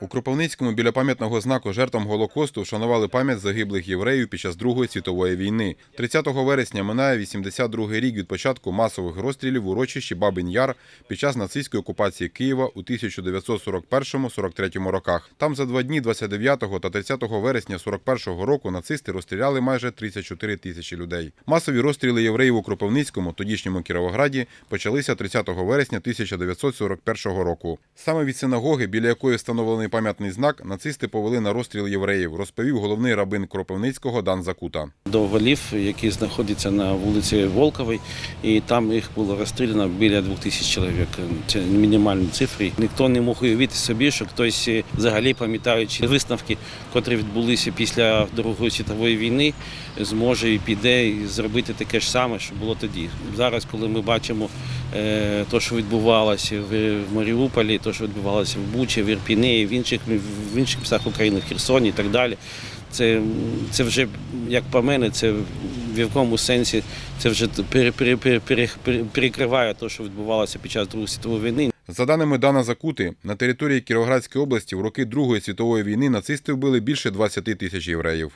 У Кропивницькому біля пам'ятного знаку жертвам Голокосту вшанували пам'ять загиблих євреїв під час Другої світової війни. 30 вересня минає 82-й рік від початку масових розстрілів в урочищі Бабин Яр під час нацистської окупації Києва у 1941-43 роках. Там за два дні 29 та 30 вересня 41-го року нацисти розстріляли майже 34 тисячі людей. Масові розстріли євреїв у Кропивницькому, тодішньому Кіровограді, почалися 30 вересня 1941 року. Саме від синагоги, біля якої встановлений пам'ятний знак, нацисти повели на розстріл євреїв, розповів головний рабин Кропивницького Дан Закута. до валів, які знаходяться на вулиці Волковій, і там їх було розстріляно біля двох тисяч чоловік. Це мінімальні цифри. Ніхто не мог уявити собі, що хтось е, взагалі пам'ятаючи висновки, котрі відбулися після Другої світової війни, зможе і піде і зробити таке ж саме, що було тоді. Зараз, коли ми бачимо те, що відбувалося в Маріуполі, те, що відбувалося в Бучі, в Ірпіні, в інших в інших містах України, в Херсоні і так далі. Це, це вже, як по мене, це в якому сенсі це вже пере- пере- пере- пере- пере- перекриває те, що відбувалося під час Другої світової війни. За даними Дана Закути, на території Кіровоградської області в роки Другої світової війни нацисти вбили більше 20 тисяч євреїв.